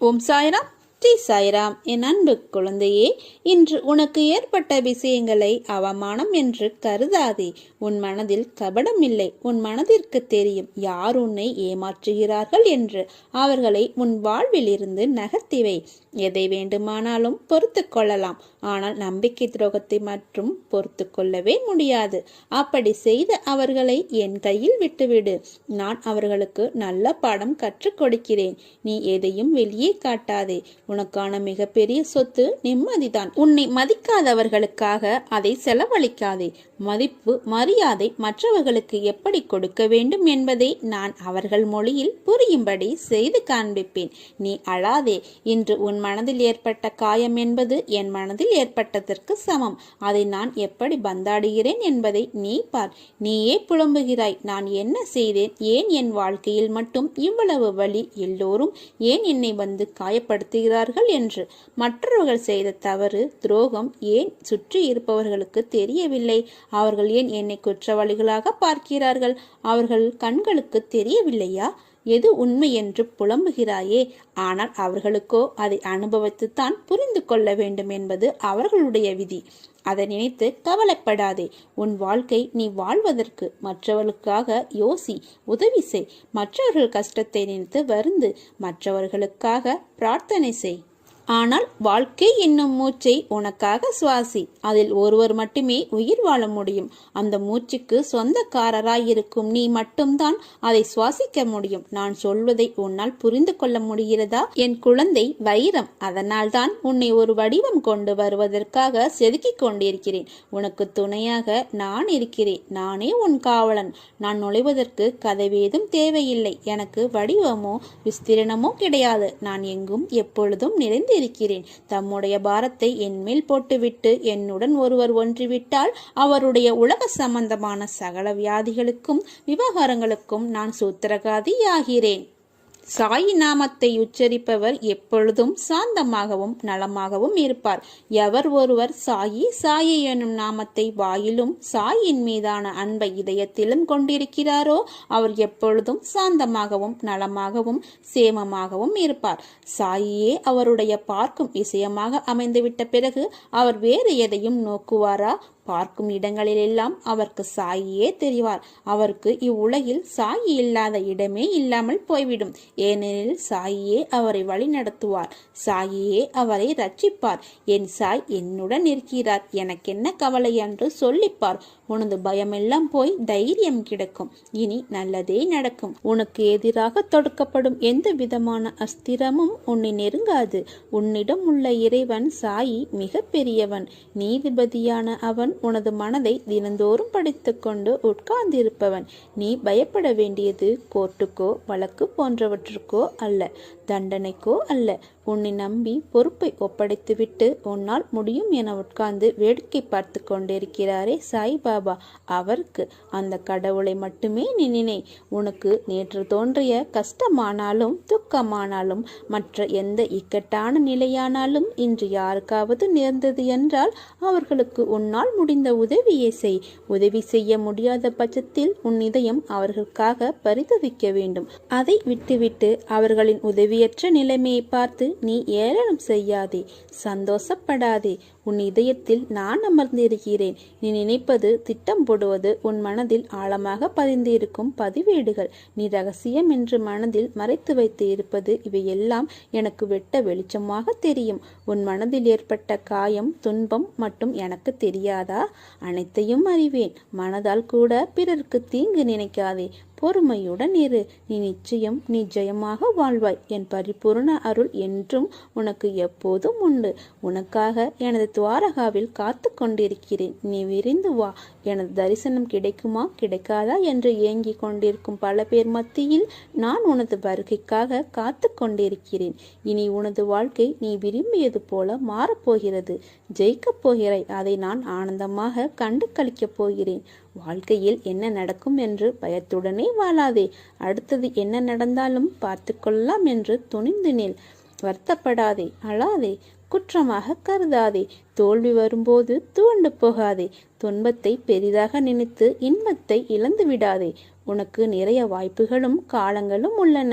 ஓம் சாய்ராம். ஸ்ரீ சாய்ராம். என் அன்பு குழந்தையே இன்று உனக்கு ஏற்பட்ட விஷயங்களை அவமானம் என்று கருதாதே. உன் மனதில் கபடம் இல்லை. உன் மனதிற்கு தெரியும் யார் உன்னை ஏமாற்றுகிறார்கள் என்று. அவர்களை உன் வாழ்விலிருந்து நகர்த்திவை எதை வேண்டுமானாலும் பொறுத்து கொள்ளலாம். ஆனால் நம்பிக்கை துரோகத்தை மற்றும் பொறுத்து கொள்ளவே முடியாது. அப்படி செய்த அவர்களை என் கையில் விட்டுவிடு. நான் அவர்களுக்கு நல்ல பாடம் கற்றுக் கொடுக்கிறேன். நீ எதையும் வெளியே காட்டாதே. உனக்கான மிகப்பெரிய சொத்து நிம்மதிதான். உன்னை மதிக்காதவர்களுக்காக அதை செலவழிக்காதே. மதிப்பு மரியாதை மற்றவர்களுக்கு எப்படி கொடுக்க வேண்டும் என்பதை நான் அவர்கள் மொழியில் புரியும்படி செய்து காண்பிப்பேன். நீ அழாதே. இன்று உன் மனதில் ஏற்பட்ட காயம் என்பது என் மனதில் ஏற்பட்டதற்கு சமம். அதை நான் எப்படி பந்தாடுகிறேன் என்பதை நீ பார். நீயே புலம்புகிறாய். நான் என்ன செய்தேன்? ஏன் என் வாழ்க்கையில் மட்டும் இவ்வளவு வழி எல்லோரும் ஏன் என்னை வந்து காயப்படுத்துகிறார்கள் என்று. மற்றவர்கள் செய்த தவறு துரோகம் ஏன் சுற்றி இருப்பவர்களுக்கு தெரியவில்லை? அவர்கள் ஏன் என்னை குற்றவாளிகளாக பார்க்கிறார்கள்? அவர்கள் கண்களுக்கு தெரியவில்லையா? எது உண்மை என்று புலம்புகிறாயே? ஆனால் அவர்களுக்கோ அதை அனுபவித்துத்தான் புரிந்து கொள்ள வேண்டும் என்பது அவர்களுடைய விதி. அதை நினைத்து கவலைப்படாதே. உன் வாழ்க்கை நீ வாழ்வதற்கு மற்றவர்களுக்காக யோசி உதவி செய். மற்றவர்கள் கஷ்டத்தை நினைத்து வருந்து மற்றவர்களுக்காக பிரார்த்தனை செய். ஆனால் வாழ்க்கை என்னும் மூச்சை உனக்காக சுவாசி. அதில் ஒருவர் மட்டுமே உயிர் வாழ முடியும். அந்த மூச்சுக்கு சொந்தக்காரராயிருக்கும் நீ மட்டும்தான் அதை சுவாசிக்க முடியும். நான் சொல்வதை உன்னால் புரிந்து கொள்ள முடிகிறதா? என் குழந்தை வைரம். அதனால்தான் உன்னை ஒரு வடிவம் கொண்டு வருவதற்காக செதுக்கிக் கொண்டிருக்கிறேன். உனக்கு துணையாக நான் இருக்கிறேன். நானே உன் காவலன். நான் நுழைவதற்கு கதவேதும் தேவையில்லை. எனக்கு வடிவமோ விஸ்திரணமோ கிடையாது. நான் எங்கும் எப்பொழுதும் நிறைந்து இருக்கிறேன் தம்முடைய பாரத்தை என்மேல் போட்டுவிட்டு என்னுடன் ஒருவர் ஒன்றிவிட்டால் அவருடைய உலக சம்பந்தமான சகல வியாதிகளுக்கும் விவகாரங்களுக்கும் நான் சூத்திரகாதியாகிறேன். சாயி நாமத்தை உச்சரிப்பவர் எப்பொழுதும் சாந்தமாகவும் நலமாகவும் இருப்பார். எவர் ஒருவர் சாயி சாயி எனும் நாமத்தை வாயிலும் சாயின் மீதான அன்பை இதயத்திலும் கொண்டிருக்கிறாரோ அவர் எப்பொழுதும் சாந்தமாகவும் நலமாகவும் சேமமாகவும் இருப்பார். சாயியே அவருடைய பார்க்கும் விஷயமாக அமைந்துவிட்ட பிறகு அவர் வேறு எதையும் நோக்குவாரா? பார்க்கும் இடங்களிலெல்லாம் அவருக்கு சாயியே தெரிவார். அவருக்கு இவ்வுலகில் சாயி இல்லாத இடமே இல்லாமல் போய்விடும். ஏனெனில் சாயியே அவரை வழிநடத்துவார். சாயியே அவரை ரட்சிப்பார். என் சாய் என்னுடன் இருக்கிறார். எனக்கென்ன கவலை என்று சொல்லிப்பார். உனது பயமெல்லாம் போய் தைரியம் கிடைக்கும். இனி நல்லதே நடக்கும். உனக்கு எதிராக தொடுக்கப்படும் எந்த விதமான அஸ்திரமும் உன்னை நெருங்காது. உன்னிடம் உள்ள இறைவன் சாயி மிக பெரியவன் நீதிபதியான அவன் உனது மனதை தினந்தோறும் படித்துக்கொண்டு உட்கார்ந்திருப்பவன். நீ பயப்பட வேண்டியது கோர்ட்டுக்கோ வழக்கு போன்றவற்றுக்கோ அல்ல தண்டனைக்கோ அல்ல. உன்னை நம்பி பொறுப்பை ஒப்படைத்துவிட்டு உன்னால் முடியும் என உட்கார்ந்து வேடிக்கை பார்த்து கொண்டிருக்கிறாரே சாய்பாபா. அவருக்கு அந்த கடவுளை மட்டுமே நினை உனக்கு நேற்று தோன்றிய கஷ்டமானாலும் துக்கமானாலும் மற்ற எந்த இக்கட்டான நிலையானாலும் இன்று யாருக்காவது நேர்ந்தது என்றால் அவர்களுக்கு உன்னால் முடிந்த உதவியை செய். உதவி செய்ய முடியாத பட்சத்தில் உன் இதயம் அவர்களுக்காக பரிதவிக்க வேண்டும். அதை விட்டுவிட்டு அவர்களின் உதவியற்ற நிலைமையை பார்த்து நீ ஏளனம் செய்யாதே சந்தோஷப்படாதே உன் இதயத்தில் நான் அமர்ந்திருக்கிறேன். நீ நினைப்பது திட்டம் போடுவது உன் மனதில் ஆழமாக பதிந்திருக்கும் பதிவேடுகள். நீ ரகசியம் என்று மனதில் மறைத்து வைத்து இருப்பது இவையெல்லாம் எனக்கு வெட்ட வெளிச்சமாக தெரியும். உன் மனதில் ஏற்பட்ட காயம் துன்பம் மட்டும் எனக்கு தெரியாதா? அனைத்தையும் அறிவேன். மனதால் கூட பிறருக்கு தீங்கு நினைக்காதே. பொறுமையுடன் இரு. நீ நிச்சயம் நீ ஜெயமாக வாழ்வாய். என் பரிபூர்ண அருள் என்றும் உனக்கு எப்போதும் உண்டு. உனக்காக எனது துவாரகாவில் காத்து கொண்டிருக்கிறேன். நீ விரிந்து வா. எனது தரிசனம் கிடைக்குமா? கிடைக்காதா? என்று ஏங்கிக் கொண்டிருக்கும் பல பேர் மத்தியில் நான் உனது வருகைக்காக காத்து கொண்டிருக்கிறேன். இனி உனது வாழ்க்கை நீ விரும்பியது போல மாறப்போகிறது. ஜெயிக்கப் போகிறாய். அதை நான் ஆனந்தமாக கண்டு கழிக்கப் போகிறேன். வாழ்க்கையில் என்ன நடக்கும் என்று பயத்துடனே வாழாதே. அடுத்தது என்ன நடந்தாலும் பார்த்து கொள்ளலாம் என்று துணிந்து நில். வருத்தப்படாதே. அழாதே. குற்றமாக கருதாதே. தோல்வி வரும்போது துவண்டு போகாதே. துன்பத்தை பெரிதாக நினைத்து இன்பத்தை இழந்து விடாதே உனக்கு நிறைய வாய்ப்புகளும் காலங்களும் உள்ளன.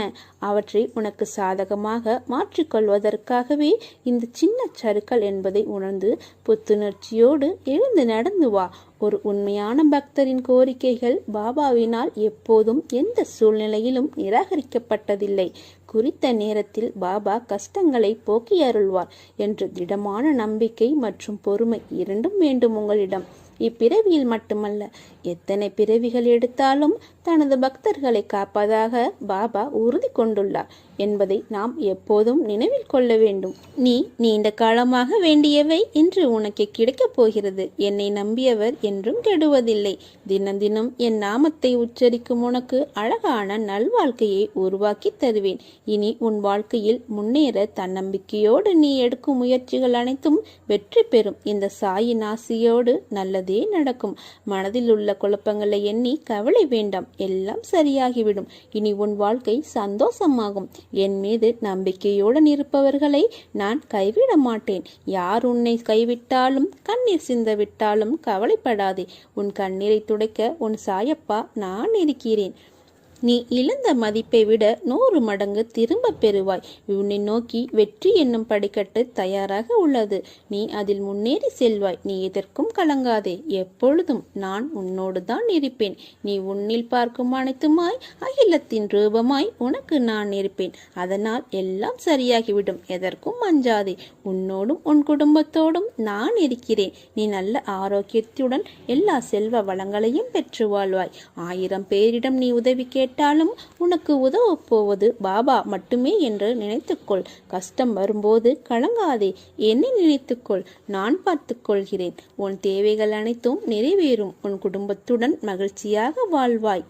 அவற்றை உனக்கு சாதகமாக மாற்றிக்கொள்வதற்காகவே இந்த சின்ன சறுக்கல் என்பதை உணர்ந்து புத்துணர்ச்சியோடு எழுந்து நடந்து வா. ஒரு உண்மையான பக்தரின் கோரிக்கைகள் பாபாவினால் எப்போதும் எந்த சூழ்நிலையிலும் நிராகரிக்கப்பட்டதில்லை. குறித்த நேரத்தில் பாபா கஷ்டங்களை போக்கி அருள்வார் என்று திடமான நம்பிக்கை மற்றும் பொறுமை இரண்டும் வேண்டும் உங்களிடம். இப்பிறவியில் மட்டுமல்ல எத்தனை பிறவிகள் எடுத்தாலும் தனது பக்தர்களை காப்பதாக பாபா உறுதி கொண்டுள்ளார் என்பதை நாம் எப்போதும் நினைவில் கொள்ள வேண்டும். நீ நீண்ட காலமாக வேண்டியவை இன்று உனக்கு கிடைக்கப் போகிறது. என்னை நம்பியவர் என்றும் கெடுவதில்லை. தினம் தினம் என் நாமத்தை உச்சரிக்கும் உனக்கு அழகான நல்வாழ்க்கையை உருவாக்கி தருவேன். இனி உன் வாழ்க்கையில் முன்னேற தன்னம்பிக்கையோடு நீ எடுக்கும் முயற்சிகள் அனைத்தும் வெற்றி பெறும். இந்த சாயின் ஆசியோடு நல்லதே நடக்கும். மனதில் உள்ள குழப்பங்களை எண்ணி கவலை வேண்டாம். எல்லாம் சரியாகிவிடும். இனி உன் வாழ்க்கை சந்தோஷமாகும். என் மீது நம்பிக்கையுடன் இருப்பவர்களை நான் கைவிட மாட்டேன். யார் உன்னை கைவிட்டாலும் கண்ணீர் சிந்தவிட்டாலும் கவலைப்படாதே. உன் கண்ணீரை துடைக்க உன் சாயப்பா நான் இருக்கிறேன். நீ இழந்த மதிப்பை விட நூறு மடங்கு திரும்ப பெறுவாய். உன்னை நோக்கி வெற்றி என்னும் படிக்கட்டு தயாராக உள்ளது. நீ அதில் முன்னேறி செல்வாய். நீ எதற்கும் கலங்காதே. எப்பொழுதும் நான் உன்னோடு தான் இருப்பேன். நீ உன்னில் பார்க்கும் அனைத்துமாய் அகிலத்தின் ரூபமாய் உனக்கு நான் இருப்பேன். அதனால் எல்லாம் சரியாகிவிடும். எதற்கும் அஞ்சாதே. உன்னோடும் உன் குடும்பத்தோடும் நான் இருக்கிறேன். நீ நல்ல ஆரோக்கியத்துடன் எல்லா செல்வ வளங்களையும் பெற்று வாழ்வாய். ஆயிரம் பேரிடம் நீ உதவி கேட்டாலும் உனக்கு உதவப் போவது பாபா மட்டுமே என்று நினைத்துக்கொள். கஷ்டம் வரும்போது கலங்காதே. என்னை நினைத்துக்கொள். நான் பார்த்துக்கொள்கிறேன். உன் தேவைகள் அனைத்தும் நிறைவேறும். உன் குடும்பத்துடன் மகிழ்ச்சியாக வாழ்வாய்.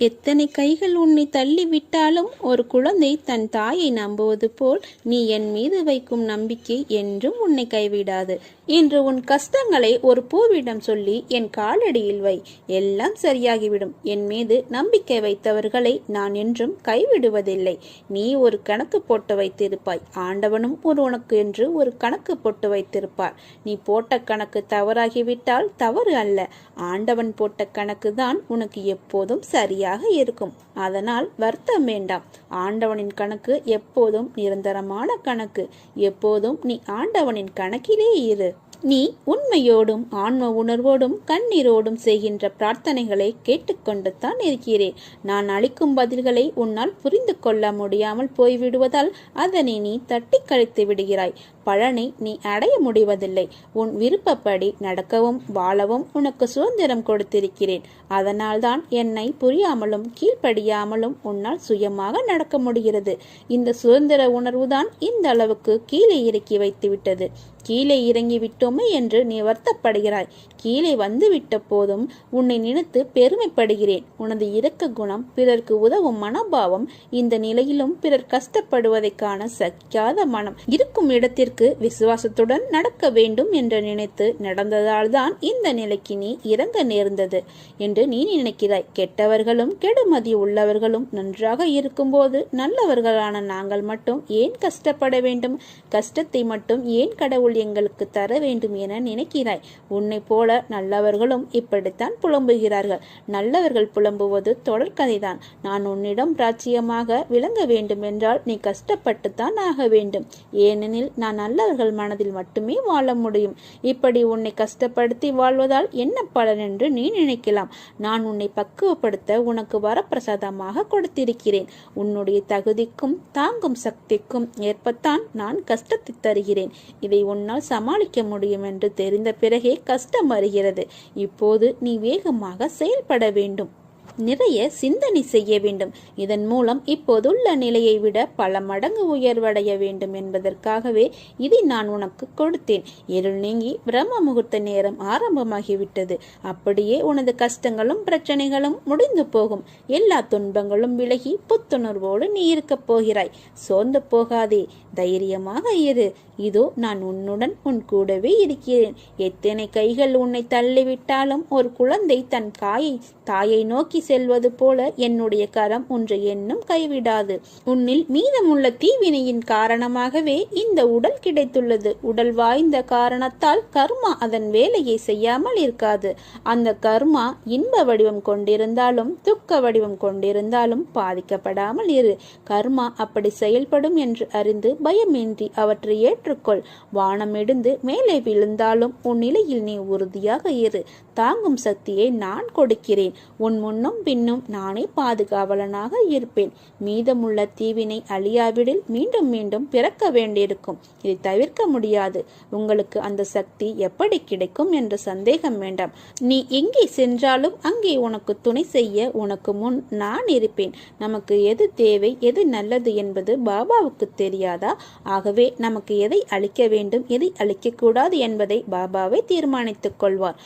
எத்தனை கைகள் உன்னை தள்ளி விட்டாலும் ஒரு குழந்தை தன் தாயை நம்புவது போல் நீ என் மீது வைக்கும் நம்பிக்கை என்றும் உன்னை கைவிடாது. இன்று உன் கஷ்டங்களை ஒரு பூவிடம் சொல்லி என் காலடியில் வை. எல்லாம் சரியாகிவிடும். என் மீது நம்பிக்கை வைத்தவர்களை நான் என்றும் கைவிடுவதில்லை. நீ ஒரு கணக்கு போட்டு வைத்திருப்பாய். ஆண்டவனும் ஒரு உனக்கு என்று ஒரு கணக்கு போட்டு வைத்திருப்பார். நீ போட்ட கணக்கு தவறாகிவிட்டால் தவறு அல்ல. ஆண்டவன் போட்ட கணக்கு தான் உனக்கு எப்போதும் சரியாக இருக்கும். அதனால் வருத்தம் வேண்டாம். ஆண்டவனின் கணக்கு எப்போதும் நிரந்தரமான கணக்கு. எப்போதும் நீ ஆண்டவனின் கணக்கிலே இரு. நீ உண்மையோடும் ஆன்ம உணர்வோடும் கண்ணீரோடும் செய்கின்ற பிரார்த்தனைகளை கேட்டுக்கொண்டு தான் இருக்கிறேன் நான் அளிக்கும் பதில்களை உன்னால் புரிந்து கொள்ள முடியாமல் போய்விடுவதால் அதனை நீ தட்டி கழித்து விடுகிறாய். பலனை நீ அடைய முடிவதில்லை. உன் விருப்பப்படி நடக்கவும் வாழவும் உனக்கு சுதந்திரம் கொடுத்திருக்கிறேன். அதனால்தான் என்னை புரியாமலும் கீழ்ப்படியாமலும் உன்னால் சுயமாக நடக்க முடிகிறது. இந்த சுதந்திர உணர்வுதான் இந்த அளவுக்கு கீழே இறக்கி வைத்துவிட்டது. கீழே இறங்கிவிட்டோமே என்று நீ வருத்தப்படுகிறாய். கீழே வந்து விட்ட போதும் உன்னை நினைத்து பெருமைப்படுகிறேன். உனது இரக்க குணம் பிறர்க்கு உதவும் மனோபாவம் இந்த நிலையிலும் பிறர் கஷ்டப்படுவதை காண சகிக்காத மனம் இருக்கும் இடத்திற்கு விசுவாசத்துடன் நடக்க வேண்டும் என்று நினைத்து நடந்ததால் தான் இந்த நிலைக்கு நீ இறங்க நேர்ந்தது என்று நீ நினைக்கிறாய். கெட்டவர்களும் கெடுமதி உள்ளவர்களும் நன்றாக இருக்கும்போது நல்லவர்களான நாங்கள் மட்டும் ஏன் கஷ்டப்பட வேண்டும்? கஷ்டத்தை மட்டும் ஏன் கடவுள் எங்களுக்கு தர வேண்டும் என நினைக்கிறாய். உன்னை போல நல்லவர்களும் இப்படித்தான் புலம்புகிறார்கள். நல்லவர்கள் புலம்புவது தொடர்கதைதான் நான் உன்னிடம் பிராச்சியமாக விளங்க வேண்டும் என்றால் நீ கஷ்டப்பட்டுத்தான் ஆக வேண்டும். ஏனெனில் நான் நல்லவர்கள் மனதில் மட்டுமே வாழ முடியும். இப்படி உன்னை கஷ்டப்படுத்தி வாழ்வதால் என்ன பலன் என்று நீ நினைக்கலாம். நான் உன்னை பக்குவப்படுத்த உனக்கு வரப்பிரசாதமாக கொடுத்திருக்கிறேன். உன்னுடைய தகுதிக்கும் தாங்கும் சக்திக்கும் ஏற்பத்தான் நான் கஷ்டத்தை தருகிறேன். இதை உன்னால் சமாளிக்க முடியும் என்று தெரிந்த பிறகே கஷ்டம் வருகிறது. இப்போது நீ வேகமாக செயல்பட வேண்டும். நிறைய சிந்தனை செய்ய வேண்டும். இதன் மூலம் இப்போதுள்ள நிலையை விட பல மடங்கு உயர்வடைய வேண்டும் என்பதற்காகவே இதை நான் உனக்கு கொடுத்தேன். இருள் நீங்கி பிரம்ம முகூர்த்த நேரம் ஆரம்பமாகிவிட்டது. அப்படியே உனது கஷ்டங்களும் பிரச்சனைகளும் முடிந்து போகும். எல்லா துன்பங்களும் விலகி புத்துணர்வோடு நீ இருக்கப் போகிறாய். சோர்ந்து போகாதே. தைரியமாக இரு. இதோ நான் உன்னுடன் உன் கூடவே இருக்கிறேன். எத்தனை கைகள் உன்னை தள்ளிவிட்டாலும் ஒரு குழந்தை தன் காயை தாயை நோக்கி நோக்கி செல்வது போல என்னுடைய கரம் ஒன்று என்னும் கைவிடாது. உன்னில் மீதமுள்ள தீவினையின் காரணமாகவே இந்த உடல் கிடைத்துள்ளது. உடல் வாய்ந்த காரணத்தால் கர்மா அதன் வேலையை செய்யாமல் இருக்காது. அந்த கர்மா இன்ப வடிவம் கொண்டிருந்தாலும் துக்க வடிவம் கொண்டிருந்தாலும் பாதிக்கப்படாமல் இரு. கர்மா அப்படி செயல்படும் என்று அறிந்து பயமின்றி அவற்றை ஏற்றுக்கொள். வானமிடிந்து மேலே விழுந்தாலும் உன் நிலையில் நீ உறுதியாக இரு. தாங்கும் சக்தியை நான் கொடுக்கிறேன். உன் முன்னும் பின்னும் நானே பாதுகாவலனாக இருப்பேன். மீதமுள்ள தீவினை அழியாவிடில் மீண்டும் மீண்டும் பிறக்க வேண்டியிருக்கும். இதை தவிர்க்க முடியாது. உங்களுக்கு அந்த சக்தி எப்படி கிடைக்கும் என்ற சந்தேகம் வேண்டாம். நீ எங்கே சென்றாலும் அங்கே உனக்கு துணை செய்ய உனக்கு முன் நான் இருப்பேன். நமக்கு எது தேவை எது நல்லது என்பது பாபாவுக்கு தெரியாதா? ஆகவே நமக்கு எதை அளிக்க வேண்டும் எதை அளிக்கக்கூடாது என்பதை பாபாவை தீர்மானித்துக் கொள்வார்.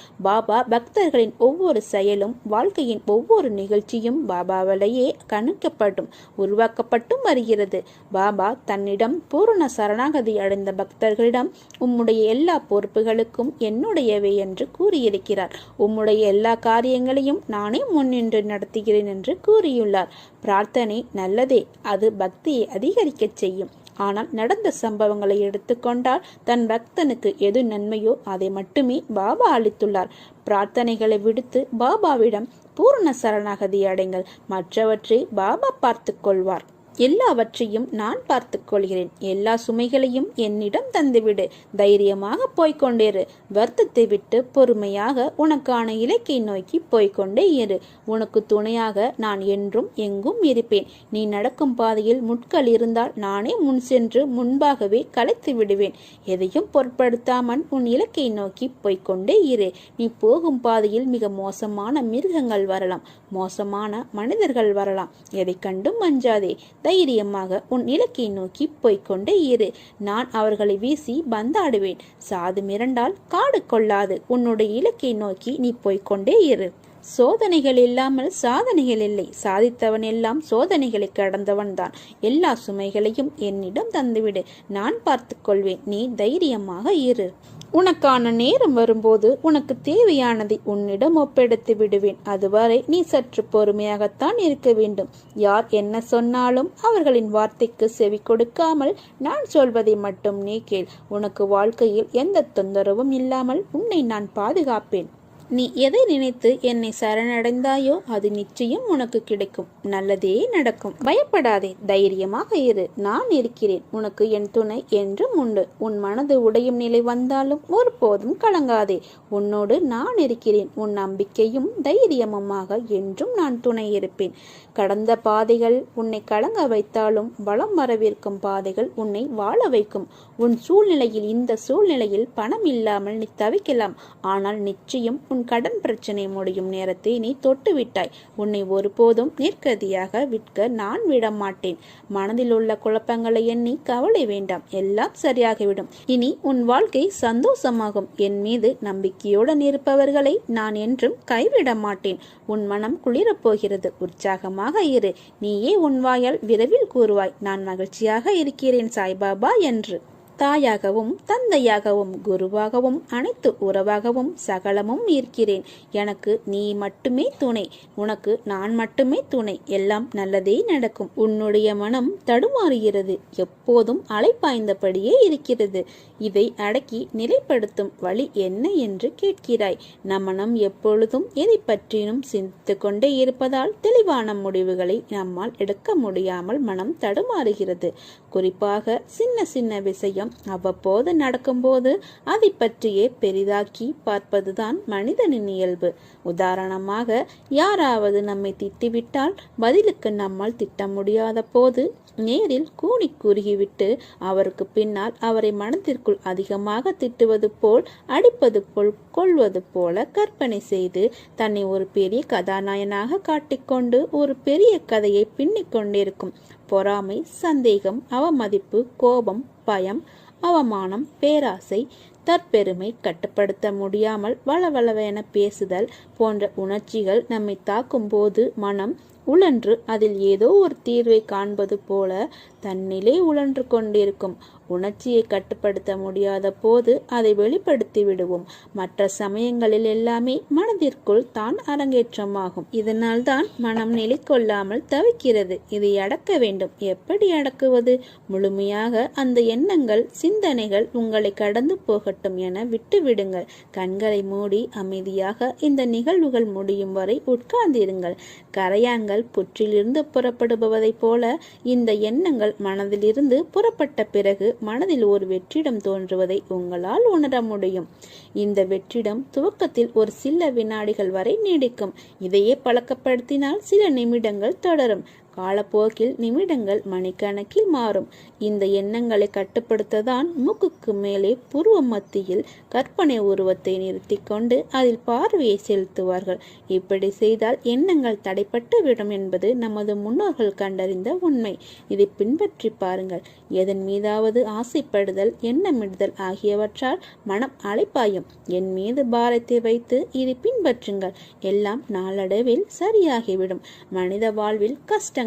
பாபா பக்தர்களின் ஒவ்வொரு செயலும் வாழ்க்கையின் ஒவ்வொரு நிகழ்ச்சியும் பாபாவிலேயே கணிக்கப்பட்டும் உருவாக்கப்பட்டும் வருகிறது. பாபா தன்னிடம் பூரண சரணாகதி அடைந்த பக்தர்களிடம் உம்முடைய எல்லா பொறுப்புகளுக்கும் என்னுடையவை என்று கூறியிருக்கிறார். உம்முடைய எல்லா காரியங்களையும் நானே முன்னின்று நடத்துகிறேன் என்று கூறியுள்ளார். பிரார்த்தனை நல்லதே அது பக்தியை அதிகரிக்கச் செய்யும். ஆனால் நடந்த சம்பவங்களை எடுத்துக்கொண்டால் தன் பக்தனுக்கு எது நன்மையோ அதை மட்டுமே பாபா அளித்துள்ளார். பிரார்த்தனைகளை விடுத்து பாபாவிடம் பூர்ண சரணாகதி அடைங்கள். மற்றவற்றை பாபா பார்த்து கொள்வார். எல்லாவற்றையும் நான் பார்த்துக்கொள்கிறேன் எல்லா சுமைகளையும் என்னிடம் தந்துவிடு. தைரியமாக போய்கொண்டேரு வருத்தத்தை விட்டு பொறுமையாக உனக்கான இலக்கை நோக்கி போய்கொண்டே இரு. உனக்கு துணையாக நான் என்றும் எங்கும் இருப்பேன். நீ நடக்கும் பாதையில் முட்கள் இருந்தால் நானே முன் சென்று முன்பாகவே கலைத்து விடுவேன். எதையும் பொருட்படுத்தாமல் உன் இலக்கை நோக்கி போய்கொண்டே இரு. நீ போகும் பாதையில் மிக மோசமான மிருகங்கள் வரலாம். மோசமான மனிதர்கள் வரலாம். எதை கண்டும் அஞ்சாதே. தைரியமாக உன் இலக்கை நோக்கி போய்கொண்டே இரு. நான் அவர்களை வீசி பந்தாடுவேன். சாது மிரண்டால் காடு கொள்ளாது. உன்னுடைய இலக்கை நோக்கி நீ போய்கொண்டே இரு. சோதனைகள் இல்லாமல் சாதனைகள் இல்லை. சாதித்தவன் எல்லாம் சோதனைகளை கடந்தவன் தான். எல்லா சுமைகளையும் என்னிடம் தந்துவிடு. நான் பார்த்துக்கொள்வேன். நீ தைரியமாக இரு. உனக்கான நேரம் வரும்போது உனக்கு தேவையானதை உன்னிடம் ஒப்படைத்து விடுவேன். அதுவரை நீ சற்று பொறுமையாகத்தான் இருக்க வேண்டும். யார் என்ன சொன்னாலும் அவர்களின் வார்த்தைக்கு செவி கொடுக்காமல் நான் சொல்வதை மட்டும் நீ கேள். உனக்கு வாழ்க்கையில் எந்த தொந்தரவும் இல்லாமல் உன்னை நான் பாதுகாப்பேன். நீ எதை நினைத்து என்னை சரணடைந்தாயோ அது நிச்சயம் உனக்கு கிடைக்கும். நல்லதே நடக்கும். பயப்படாதே. தைரியமாக இரு. நான் இருக்கிறேன். உனக்கு என் துணை என்றும் உண்டு. உன் மனது உடையும் நிலை வந்தாலும் ஒருபோதும் கலங்காதே. உன்னோடு நான் இருக்கிறேன். உன் நம்பிக்கையும் தைரியமுமாக என்றும் நான் துணை இருப்பேன். கடந்த பாதைகள் உன்னை கலங்க வைத்தாலும் வளம் வரவிருக்கும் பாதைகள் உன்னை வாழ வைக்கும். உன் சூழ்நிலையில் இந்த சூழ்நிலையில் பணம் இல்லாமல் நீ தவிக்கலாம். ஆனால் நிச்சயம் உன் கடன் பிரச்சனை முடியும் நேரத்தை நீ தொட்டுவிட்டாய். உன்னை ஒருபோதும் நிற்கதியாக விற்க நான் விட மாட்டேன் மனதில் உள்ள குழப்பங்களை எண்ணி கவலை வேண்டாம். எல்லாம் சரியாகிவிடும். இனி உன் வாழ்க்கை சந்தோஷமாகும். என் மீது நம்பிக்கையுடன் இருப்பவர்களை நான் என்றும் கைவிட மாட்டேன் உன் மனம் குளிரப் போகிறது. உற்சாகமாக இரு. நீயே உன் வாயால் விரைவில் கூறுவாய். நான் மகிழ்ச்சியாக இருக்கிறேன் சாய்பாபா என்று. தாயாகவும் தந்தையாகவும் குருவாகவும் அனைத்து உறவாகவும் சகலமும் இருக்கிறேன். எனக்கு நீ மட்டுமே துணை. உனக்கு நான் மட்டுமே துணை. எல்லாம் நல்லதே நடக்கும். உன்னுடைய மனம் தடுமாறுகிறது. எப்போதும் அலைப்பாய்ந்தபடியே இருக்கிறது. இதை அடக்கி நிலைப்படுத்தும் வழி என்ன என்று கேட்கிறாய். நம் மனம் எப்பொழுதும் எதை பற்றியும் சிந்தித்து கொண்டே இருப்பதால் தெளிவான முடிவுகளை நம்மால் எடுக்க முடியாமல் மனம் தடுமாறுகிறது. குறிப்பாக சின்ன சின்ன விஷயம் அவ்வப்போது நடக்கும்போது அதை பற்றியே பெரிதாக்கி பார்ப்பதுதான் மனிதனின் இயல்பு. உதாரணமாக யாராவது நம்மை திட்டிவிட்டால் பதிலுக்கு நம்மால் திட்ட முடியாத போது நேரில் கூனி குறுகிவிட்டு அவருக்கு பின்னால் அவரை மனத்திற்குள் அதிகமாக திட்டுவது போல் அடிப்பது போல் கொள்வது போல கற்பனை செய்து தன்னை ஒரு பெரிய கதாநாயனாக காட்டிக்கொண்டு ஒரு பெரிய கதையை பின்னிக் கொண்டிருக்கும். பொறாமை சந்தேகம் அவமதிப்பு கோபம் பயம் அவமானம் பேராசை தற்பெருமை கட்டுப்படுத்த முடியாமல் வளவளவென பேசுதல் போன்ற உணர்ச்சிகள் நம்மை தாக்கும் போது மனம் உழன்று அதில் ஏதோ ஒரு தீர்வை காண்பது போல தன்னிலே உழன்று கொண்டிருக்கும். உணர்ச்சியை கட்டுப்படுத்த முடியாத போது அதை வெளிப்படுத்தி விடுவோம். மற்ற சமயங்களில் எல்லாமே மனதிற்குள் தான் அரங்கேற்றமாகும். இதனால் தான் மனம் நிலை கொள்ளாமல் தவிக்கிறது. இதை அடக்க வேண்டும். எப்படி அடக்குவது? முழுமையாக அந்த எண்ணங்கள் சிந்தனைகள் உங்களை கடந்து போகட்டும் என விட்டுவிடுங்கள். கண்களை மூடி அமைதியாக இந்த நிகழ்வுகள் முடியும் வரை உட்கார்ந்திருங்கள். கரையான்கள் புற்றிலிருந்து புறப்படுபவதைப் போல இந்த எண்ணங்கள் மனதிலிருந்து புறப்பட்ட பிறகு மனதில் ஒரு வெற்றிடம் தோன்றுவதை உங்களால் உணர முடியும். இந்த வெற்றிடம் துவக்கத்தில் ஒரு சில வினாடிகள் வரை நீடிக்கும். இதையே பழக்கப்படுத்தினால் சில நிமிடங்கள் தொடரும். காலப்போக்கில் நிமிடங்கள் மணிக்கணக்கில் மாறும். இந்த எண்ணங்களை கட்டுப்படுத்ததான் மூக்குக்கு மேலே புருவ மத்தியில் கற்பனை உருவத்தை நிறுத்தி கொண்டு அதில் பார்வையை செலுத்துவார்கள். இப்படி செய்தால் எண்ணங்கள் தடைப்பட்டு விடும் என்பது நமது முன்னோர்கள் கண்டறிந்த உண்மை. இதை பின்பற்றி பாருங்கள். எதன் மீதாவது ஆசைப்படுதல் எண்ணமிடுதல் ஆகியவற்றால் மனம் அலைப்பாயும். என் மீது பாரத்தை வைத்து இதை பின்பற்றுங்கள். எல்லாம் நாளடைவில் சரியாகிவிடும். மனித வாழ்வில்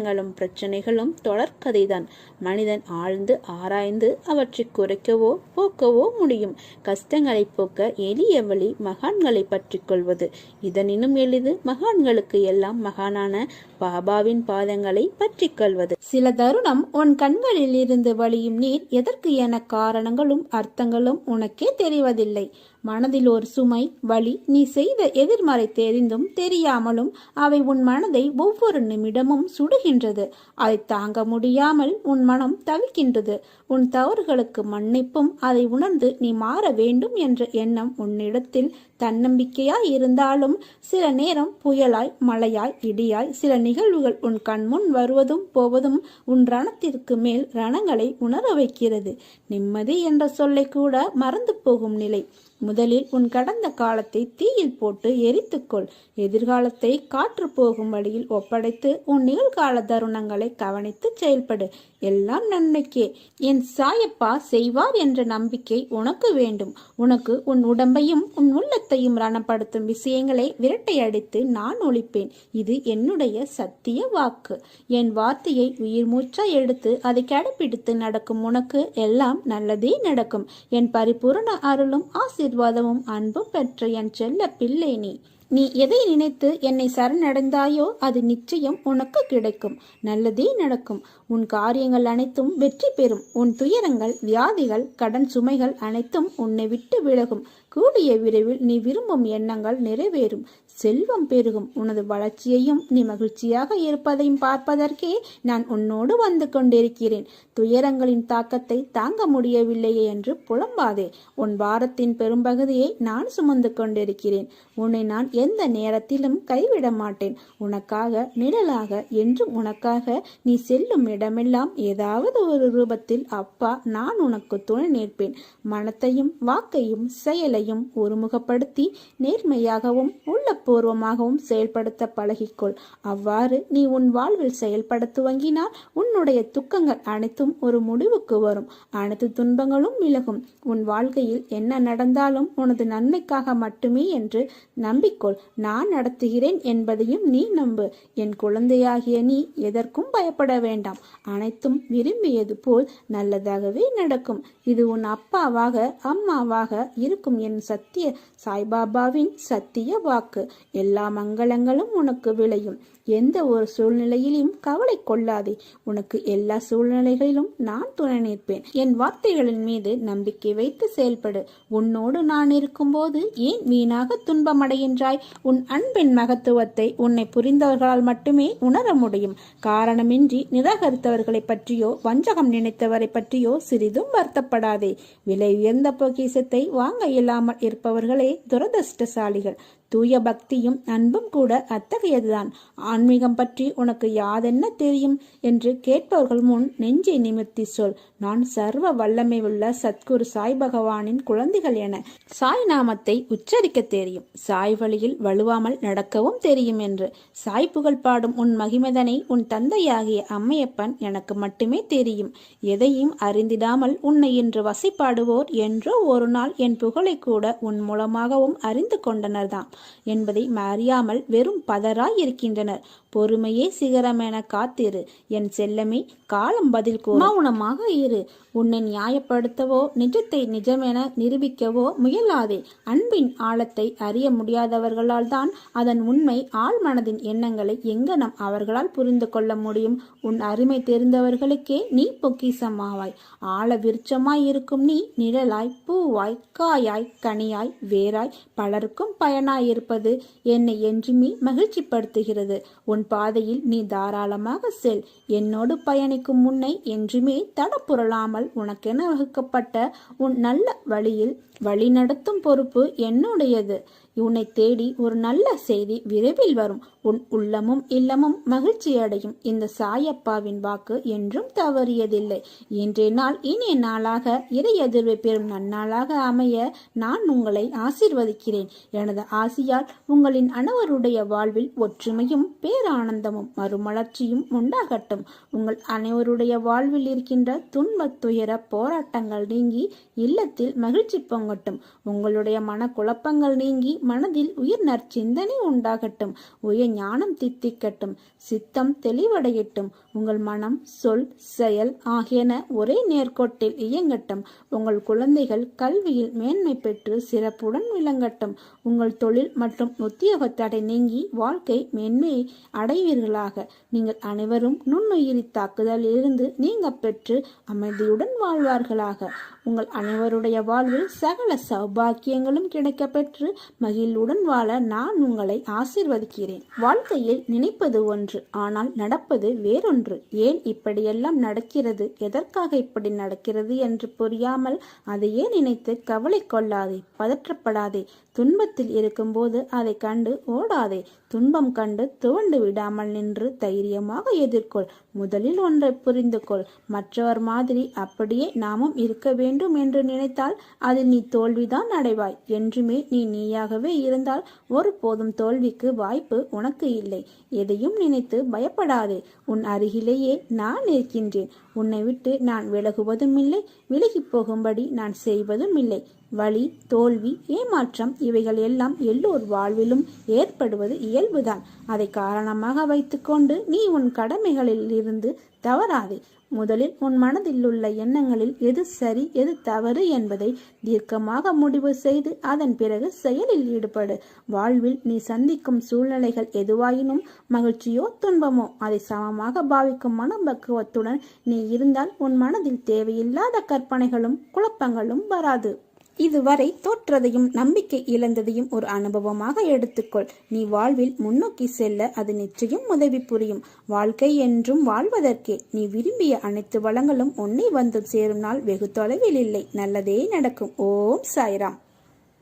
கஷ்டங்களும் பிரச்சனைகளும் தொடர்கதைதான். மனிதன் ஆழ்ந்து ஆராய்ந்து அவற்றை குறைக்கவோ போக்கவோ முடியும். கஷ்டங்களை போக்க எளிய வழி மகான்களை பற்றி கொள்வது. இதனினும் எளிது மகான்களுக்கு எல்லாம் மகானான பாபாவின் பாதங்களை பற்றி கொள்வது. சில தருணம் உன் கண்களில் இருந்து வழியும் நீர் எதற்கு என காரணங்களும் அர்த்தங்களும் உனக்கே தெரிவதில்லை. மனதில் ஒரு சுமை வழி நீ செய்த எதிர்மறை தெரிந்தும் தெரியாமலும் அவை உன் மனதை ஒவ்வொரு நிமிடமும் சுடுகின்றது. அதை தாங்க முடியாமல் உன் மனம் தவிக்கின்றது. உன் தவறுகளுக்கு மன்னிப்பும் அதை உணர்ந்து நீ மாற வேண்டும் என்ற எண்ணம் உன்னிடத்தில் தன்னம்பிக்கையாய் இருந்தாலும் சில நேரம் புயலாய் மழையாய் இடியாய் சில நிகழ்வுகள் உன் கண்முன் வருவதும் போவதும் உன் ரணத்திற்கு மேல் ரணங்களை உணர வைக்கிறது. நிம்மதி என்ற சொல்லை கூட மறந்து போகும் நிலை. முதலில் உன் கடந்த காலத்தை தீயில் போட்டு எரித்துக்கொள். எதிர்காலத்தை காற்று போகும் வழியில் ஒப்படைத்து உன் நிகழ்கால தருணங்களை கவனித்து செயல்படு. எல்லாம் நன்மைக்கே. என் சாயப்பா செய்வார் என்ற நம்பிக்கை உனக்கு வேண்டும். உனக்கு உன் உடம்பையும் உன் உள்ளத்தையும் ரணப்படுத்தும் விஷயங்களை விரட்டையடித்து நான் ஒழிப்பேன். இது என்னுடைய சத்திய வாக்கு. என் வார்த்தையை உயிர் மூச்சா எடுத்து அதை கடைபிடித்து நடக்கும் உனக்கு எல்லாம் நல்லதே நடக்கும். என் பரிபூரண அருளும் ஆசீர்வாதமும் அன்பும் பெற்ற என் செல்ல பிள்ளை நீ. நீ எதை நினைத்து என்னை சரணடைந்தாயோ அது நிச்சயம் உனக்கு கிடைக்கும். நல்லதே நடக்கும். உன் காரியங்கள் அனைத்தும் வெற்றி பெறும். உன் துயரங்கள் வியாதிகள் கடன் சுமைகள் அனைத்தும் உன்னை விட்டு விலகும். கூடிய விரைவில் நீ விரும்பும் எண்ணங்கள் நிறைவேறும். செல்வம் பெருகும். உனது வளர்ச்சியையும் நீ மகிழ்ச்சியாக இருப்பதையும் பார்ப்பதற்கே நான் உன்னோடு வந்து கொண்டிருக்கிறேன். துயரங்களின் தாக்கத்தை தாங்க முடியவில்லையே என்று புலம்பாதே. உன் வாரத்தின் பெரும்பகுதியை நான் சுமந்து கொண்டிருக்கிறேன். உன்னை நான் எந்த நேரத்திலும் கைவிட மாட்டேன். உனக்காக நிழலாக என்றும் உனக்காக நீ செல்லும் இடமெல்லாம் ஏதாவது ஒரு ரூபத்தில் அப்பா நான் உனக்கு துணை நிற்பேன். மனத்தையும் வாக்கையும் செயலையும் ஒருமுகப்படுத்தி நேர்மையாகவும் உள்ள பூர்வமாகவும் செயல்படுத்த பழகிக்கொள். அவ்வாறு நீ உன் வாழ்வில் செயல்பட துவங்கினால் உன்னுடைய துக்கங்கள் அனைத்தும் ஒரு முடிவுக்கு வரும். அனைத்து துன்பங்களும் விலகும். உன் வாழ்க்கையில் என்ன நடந்தாலும் உனது நன்மைக்காக மட்டுமே என்று நம்பிக்கொள். நான் நடத்துகிறேன் என்பதையும் நீ நம்பு. என் குழந்தையாகிய நீ எதற்கும் பயப்பட வேண்டாம். அனைத்தும் விரும்பியது போல் நல்லதாகவே நடக்கும். இது உன் அப்பாவாக அம்மாவாக இருக்கும் என் சத்திய சாய்பாபாவின் சத்திய வாக்கு. எல்லா மங்களங்களும் உனக்கு விளையும். எந்த ஒரு சூழ்நிலையிலும் கவலை கொள்ளாதே. உனக்கு எல்லா சூழ்நிலைகளிலும் நான் துணை நிற்பேன். என் வார்த்தைகளின் மீது நம்பிக்கை வைத்து செயல்படு. உன்னோடு நான் இருக்கும்போது ஏன் வீணாக துன்பமடைகின்றாய்? உன் அன்பின் மகத்துவத்தை உன்னை புரிந்தவர்களால் மட்டுமே உணர முடியும். காரணமின்றி நிராகரித்தவர்களை பற்றியோ வஞ்சகம் நினைத்தவரை பற்றியோ சிறிதும் வருத்தப்படாதே. விலை உயர்ந்த பொக்கிசத்தை வாங்க இயலாமல் இருப்பவர்களே துரதிருஷ்டசாலிகள். தூய பக்தியும் அன்பும் கூட அத்தகையதுதான். ஆன்மீகம் பற்றி உனக்கு யாதென்ன தெரியும்? என்று கேட்பவர்கள் முன் நெஞ்சை நிமிர்த்தி சொல். நான் சர்வ வல்லமை உள்ள சத்குரு சாய் பகவானின் குழந்தைகள் என சாய் நாமத்தை உச்சரிக்க தெரியும். சாய் வழியில் வலுவாமல் நடக்கவும் தெரியும் என்று சாய் புகழ் பாடும் உன் மகிமதனை உன் தந்தையாகிய அம்மையப்பன் எனக்கு மட்டுமே தெரியும். எதையும் அறிந்திடாமல் உன்னை இன்று வசைப்பாடுவோர் என்றோ ஒரு நாள் என் புகழை கூட உன் மூலமாகவும் அறிந்து கொண்டனர்தான் என்பதை அறியாமல் வெறும் பதராய் இருக்கின்றனர். பொறுமையே சிகரமென காத்திரு. என் செல்லமே காலம் பதில் கூ மௌனமாக இரு. உன்னை நியாயப்படுத்தவோ நிஜத்தை நிஜமென நிரூபிக்கவோ முயலாதே அன்பின் ஆழத்தை அறிய முடியாதவர்களால் தான் அதன் உண்மை ஆழ்மனதின் எண்ணங்களை எங்கனம் அவர்களால் புரிந்து கொள்ள முடியும். உன் அருமை தெரிந்தவர்களுக்கே நீ பொக்கிசமாவாய் ஆழ விருட்சமாய் இருக்கும் நீ நிழலாய் பூவாய் காயாய் கனியாய் வேராய் பலருக்கும் பயனாய் இருப்பது என்னை என்றுமே மகிழ்ச்சிப்படுத்துகிறது. உன் பாதையில் நீ தாராளமாக செல். என்னோடு பயணிக்கும் முன்னை என்றுமே தடப்புரளாமல் உனக்கென வகுக்கப்பட்ட உன் நல்ல வழியில் வழிநடத்தும் பொறுப்பு என்னுடையது. உன்னை தேடி ஒரு நல்ல செய்தி விரைவில் வரும். உன் உள்ளமும் இல்லமும் மகிழ்ச்சியடையும். இந்த சாயப்பாவின் வாக்கு என்றும் தவறியதில்லை. இன்றைய நாள் இனிய நாளாக இறை எதிர்வை பெறும் நன்னாளாக அமைய நான் உங்களை ஆசீர்வதிக்கிறேன். எனது ஆசியால் உங்களின் அனைவருடைய வாழ்வில் ஒற்றுமையும் பேரானந்தமும் மறுமலர்ச்சியும் உண்டாகட்டும். உங்கள் அனைவருடைய வாழ்வில் இருக்கின்ற துன்ப துயர போராட்டங்கள் நீங்கி இல்லத்தில் மகிழ்ச்சி பொங்கட்டும். உங்களுடைய மனக்குழப்பங்கள் நீங்கி மனதில் உயிர் நற்சிந்தனை உண்டாகட்டும். உயர் ஞானம் தித்திக்கட்டும் சித்தம் தெளிவடையட்டும். உங்கள் மனம் சொல் செயல் ஆகியன ஒரே நேர்கோட்டில் இயங்கட்டும். உங்கள் குழந்தைகள் கல்வியில் மேன்மை பெற்று சிறப்புடன் விளங்கட்டும். உங்கள் தொழில் மற்றும் உத்தியோக தடை நீங்கி வாழ்க்கை மேன்மையை அடைவீர்களாக. நீங்கள் அனைவரும் நுண்ணுயிரி தாக்குதலில் இருந்து நீங்க பெற்று அமைதியுடன் வாழ்வார்களாக. உங்கள் அனைவருடைய வாழ்வில் சகல சௌபாக்கியங்களும் கிடைக்கப்பெற்று மகிழ்வுடன் வாழ நான் உங்களை ஆசிர்வதிக்கிறேன். வாழ்க்கையில் நினைப்பது ஒன்று ஆனால் நடப்பது வேறொன்று. ஏன் இப்படியெல்லாம் நடக்கிறது? எதற்காக இப்படி நடக்கிறது என்று புரியாமல் அதையே நினைத்து கவலை கொள்ளாதே பதற்றப்படாதே. துன்பத்தில் இருக்கும்போது அதை கண்டு ஓடாதே. துன்பம் கண்டு துவண்டு விடாமல் நின்று தைரியமாக எதிர்கொள். முதலில் ஒன்றை புரிந்து கொள் மற்றவர் மாதிரி அப்படியே நாமும் இருக்க வேண்டும் என்று நினைத்தால் அதில் நீ தோல்விதான் அடைவாய். என்றுமே நீ நீயாகவே இருந்தால் ஒருபோதும் தோல்விக்கு வாய்ப்பு உனக்கு இல்லை. எதையும் நினைத்து பயப்படாதே. உன் அருகிலேயே நான் இருக்கின்றேன். உன்னை விட்டு நான் விலகுவதும் இல்லை விலகி போகும்படி நான் செய்வதும் இல்லை வலி தோல்வி ஏமாற்றம் இவைகள் எல்லாம் எல்லோர் வாழ்விலும் ஏற்படுவது இயல்புதான். அதை காரணமாக வைத்துக்கொண்டு நீ உன் கடமைகளில் இருந்து தவறாதே. முதலில் உன் மனதில் உள்ள எண்ணங்களில் எது சரி எது தவறு என்பதை தீர்க்கமாக முடிவு செய்து அதன் பிறகு செயலில் ஈடுபடு. வாழ்வில் நீ சந்திக்கும் சூழ்நிலைகள் எதுவாயினும் மகிழ்ச்சியோ துன்பமோ அதை சமமாக பாவிக்கும் மனப்பக்குவத்துடன் நீ இருந்தால் உன் மனதில் தேவையில்லாத கற்பனைகளும் குழப்பங்களும் வராது. இதுவரை தோற்றதையும் நம்பிக்கை இழந்ததையும் ஒரு அனுபவமாக எடுத்துக்கொள். நீ வாழ்வில் முன்னோக்கி செல்ல அது நிச்சயம் உதவி புரியும். வாழ்க்கை என்றும் வாழ்வதற்கே. நீ விரும்பிய அனைத்து வளங்களும் உன்னை வந்து சேரும் நாள் வெகு தொலைவில் இல்லை. நல்லதே நடக்கும். ஓம் சாய்ராம்.